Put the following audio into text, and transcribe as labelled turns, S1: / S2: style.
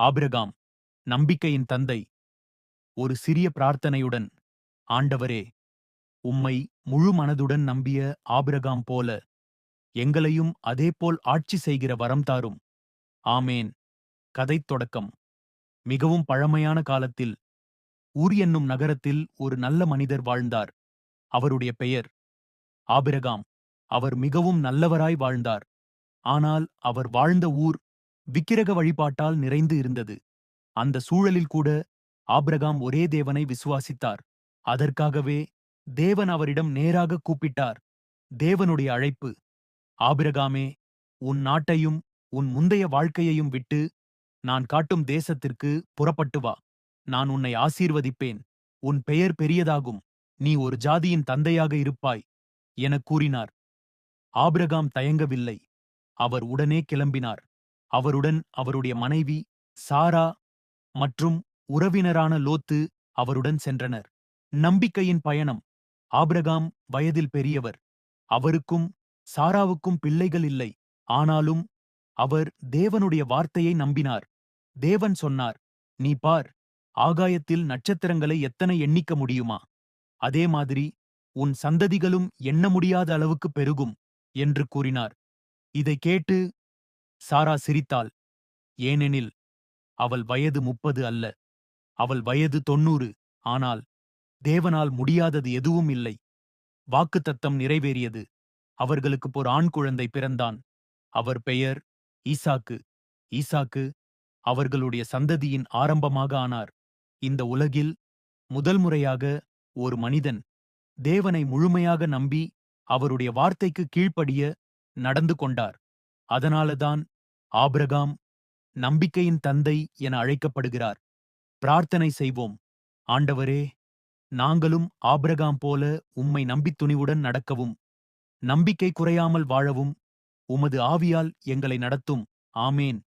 S1: Abraham நம்பிக்கையின் தந்தை ஒரு சிறிய பிரார்த்தனையுடன் ஆண்டவரே உம்மை முழு மனதுடன் நம்பிய ஆபிரகாம் போல எங்களையும் அதேபோல் ஆட்சி செய்கிற வரம் தாரும். ஆமேன். கதைத் தொடக்கம். மிகவும் பழமையான காலத்தில் ஊர் என்னும் நகரத்தில் ஒரு நல்ல மனிதர் வாழ்ந்தார். அவருடைய பெயர் ஆபிரகாம். அவர் மிகவும் நல்லவராய் வாழ்ந்தார். ஆனால் அவர் வாழ்ந்த ஊர் விக்கிரக வழிபாட்டால் நிறைந்து இருந்தது. அந்த சூழலில் கூட ஆபிரகாம் ஒரே தேவனை விசுவாசித்தார். அதற்காகவே தேவன் அவரிடம் நேராக கூப்பிட்டார். தேவனுடைய அழைப்பு ஆபிரகாமே உன் நாட்டையும் உன் முந்தைய வாழ்க்கையையும் விட்டு நான் காட்டும் தேசத்திற்கு புறப்பட்டு வா. நான் உன்னை ஆசீர்வதிப்பேன். உன் பெயர் பெரியதாகும். நீ ஒரு ஜாதியின் தந்தையாக இருப்பாய் எனக் கூறினார். ஆபிரகாம் தயங்கவில்லை. அவர் உடனே கிளம்பினார். அவருடன் அவருடைய மனைவி சாரா மற்றும் உறவினரான லோத்து அவருடன் சென்றனர். நம்பிக்கையின் பயணம். ஆபிரகாம் வயதில் பெரியவர். அவருக்கும் சாராவுக்கும் பிள்ளைகள் இல்லை. ஆனாலும் அவர் தேவனுடைய வார்த்தையை நம்பினார். தேவன் சொன்னார் நீ பார் ஆகாயத்தில் நட்சத்திரங்களை எத்தனை எண்ணிக்க முடியுமா? அதே மாதிரி உன் சந்ததிகளும் எண்ண முடியாத அளவுக்கு பெருகும் என்று கூறினார். இதை கேட்டு சாரா சிரித்தாள். ஏனெனில் அவள் வயது முப்பது அல்ல. அவள் வயது தொன்னூறு ஆனால் தேவனால் முடியாதது எதுவும் இல்லை. வாக்குத்தத்தம் நிறைவேறியது. அவர்களுக்கு ஒரு ஆண் குழந்தை பிறந்தான். அவர் பெயர் ஈசாக்கு. ஈசாக்கு அவர்களுடைய சந்ததியின் ஆரம்பமாக ஆனார். இந்த உலகில் முதல் முறையாக ஒரு மனிதன் தேவனை முழுமையாக நம்பி அவருடைய வார்த்தைக்கு கீழ்ப்படிய நடந்து கொண்டார். அதனாலதான் ஆபிரகாம் நம்பிக்கையின் தந்தை என அழைக்கப்படுகிறார். பிரார்த்தனை செய்வோம். ஆண்டவரே நாங்களும் ஆபிரகாம் போல உம்மை நம்பித் துணிவுடன் நடக்கவும் நம்பிக்கை குறையாமல் வாழவும் உமது ஆவியால் எங்களை நடத்தும். ஆமேன்.